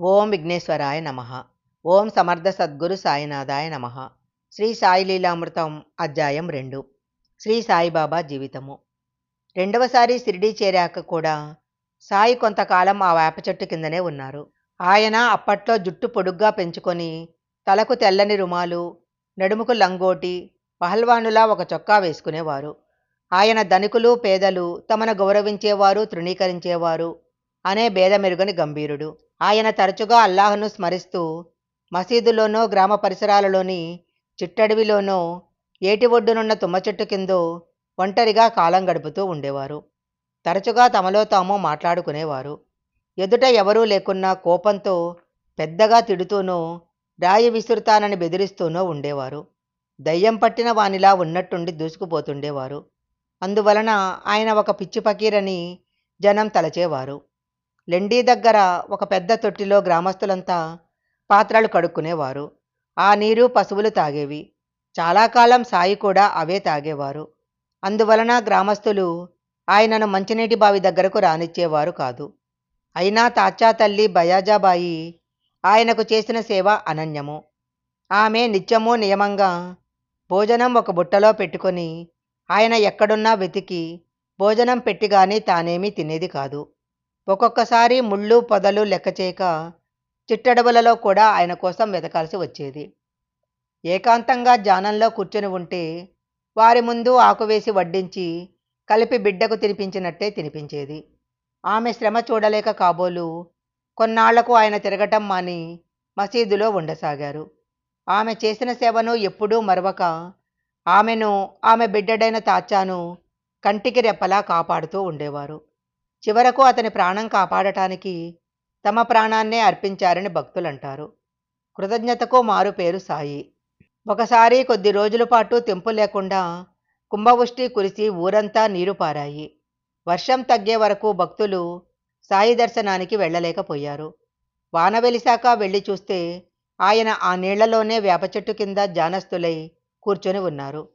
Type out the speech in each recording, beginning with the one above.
ఓం విఘ్నేశ్వరాయ నమ. ఓం సమర్థ సద్గురు సాయినాథాయ నమ. శ్రీ సాయి లీలామృతం అధ్యాయం రెండు. శ్రీ సాయిబాబా జీవితము. రెండవసారి షిరిడీ చేరాక కూడా సాయి కొంతకాలం ఆ వేప చెట్టు కిందనే ఉన్నారు. ఆయన అప్పట్లో జుట్టు పొడుగ్గా పెంచుకొని తలకు తెల్లని రుమాలు నడుముకు లంగోటి పహల్వానులా ఒక చొక్కా వేసుకునేవారు. ఆయన ధనికులు పేదలు తమను గౌరవించేవారు తృణీకరించేవారు అనే భేదమెరుగని గంభీరుడు. ఆయన తరచుగా అల్లాహ్ను స్మరిస్తూ మసీదులోనో గ్రామ పరిసరాలలోని చిట్టడవిలోనో ఏటి ఒడ్డునున్న తుమ్మ చెట్టు కిందో ఒంటరిగా కాలం గడుపుతూ ఉండేవారు. తరచుగా తమలో తాము మాట్లాడుకునేవారు. ఎదుట ఎవరూ లేకున్నా కోపంతో పెద్దగా తిడుతూనో రాయి విసురుతానని బెదిరిస్తూనో ఉండేవారు. దయ్యం పట్టిన వానిలా ఉన్నట్టుండి దూసుకుపోతుండేవారు. అందువలన ఆయన ఒక పిచ్చి పకీరని జనం తలచేవారు. లెండీ దగ్గర ఒక పెద్ద తొట్టిలో గ్రామస్తులంతా పాత్రలు కడుక్కునేవారు. ఆ నీరు పశువులు తాగేవి. చాలా కాలం సాయి కూడా అవే తాగేవారు. అందువలన గ్రామస్తులు ఆయనను మంచినీటి బావి దగ్గరకు రానిచ్చేవారు కాదు. అయినా తాచా తల్లి బయాజాబాయి ఆయనకు చేసిన సేవ అనన్యము. ఆమె నిత్యము నియమంగా భోజనం ఒక బుట్టలో పెట్టుకొని ఆయన ఎక్కడున్నా వెతికి భోజనం పెట్టిగానే తానేమీ తినేది కాదు. ఒక్కొక్కసారి ముళ్ళు పొదలు లెక్క చేయక చిట్టడవులలో కూడా ఆయన కోసం వెతకాల్సి వచ్చేది. ఏకాంతంగా జానంలో కూర్చొని ఉంటే వారి ముందు ఆకువేసి వడ్డించి కలిపి బిడ్డకు తినిపించినట్టే తినిపించేది. ఆమె శ్రమ చూడలేక కాబోలు కొన్నాళ్ళకు ఆయన తిరగటం మాని మసీదులో ఉండసాగారు. ఆమె చేసిన సేవను ఎప్పుడూ మరవక ఆమెను ఆమె బిడ్డడైన తాచాను కంటికి రెప్పలా కాపాడుతూ ఉండేవారు. చివరకు అతని ప్రాణం కాపాడటానికి తమ ప్రాణాన్నే అర్పించారని భక్తులంటారు. కృతజ్ఞతకు మారు పేరు సాయి. ఒకసారి కొద్ది రోజుల పాటు తెంపు లేకుండా కుంభవృష్టి కురిసి ఊరంతా నీరు పారాయి. వర్షం తగ్గే వరకు భక్తులు సాయి దర్శనానికి వెళ్ళలేకపోయారు. వాన వెలిశాక వెళ్ళి చూస్తే ఆయన ఆ నీళ్ళలోనే వేప చెట్టు కింద జానస్తులై కూర్చొని ఉన్నారు.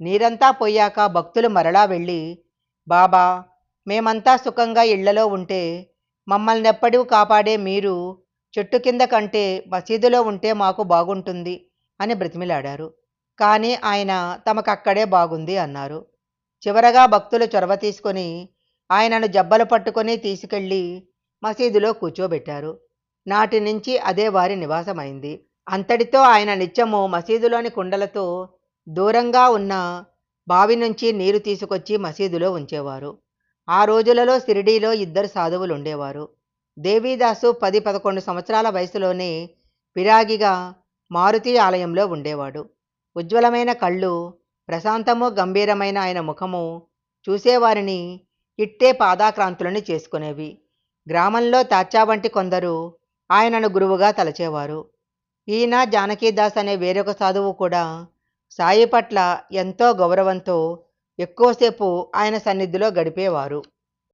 నీరంతా పోయాక భక్తులు మరలా వెళ్ళి బాబా మేమంతా సుఖంగా ఇళ్ళలో ఉంటే మమ్మల్ని ఎప్పటికీ కాపాడే మీరు చెట్టు కింద కంటే మసీదులో ఉంటే మాకు బాగుంటుంది అని బ్రతిమిలాడారు. కానీ ఆయన తమకక్కడే బాగుంది అన్నారు. చివరగా భక్తులు చొరవ తీసుకొని ఆయనను జబ్బలు పట్టుకొని తీసుకెళ్ళి మసీదులో కూర్చోబెట్టారు. నాటి నుంచి అదే వారి నివాసమైంది. అంతటితో ఆయన నిత్యము మసీదులోని కుండలతో దూరంగా ఉన్న బావి నుంచి నీరు తీసుకొచ్చి మసీదులో ఉంచేవారు. ఆ రోజులలో షిరిడీలో ఇద్దరు సాధువులు ఉండేవారు. దేవీదాసు పది పదకొండు సంవత్సరాల వయసులోనే పిరాగిగా మారుతి ఆలయంలో ఉండేవాడు. ఉజ్వలమైన కళ్ళు ప్రశాంతము గంభీరమైన ఆయన ముఖము చూసేవారిని ఇట్టే పాదాక్రాంతులని చేసుకునేవి. గ్రామంలో తాచా వంటి కొందరు ఆయనను గురువుగా తలచేవారు. ఈయన జానకీదాస్ అనే వేరొక సాధువు కూడా సాయి పట్ల ఎంతో గౌరవంతో ఎక్కువసేపు ఆయన సన్నిధిలో గడిపేవారు.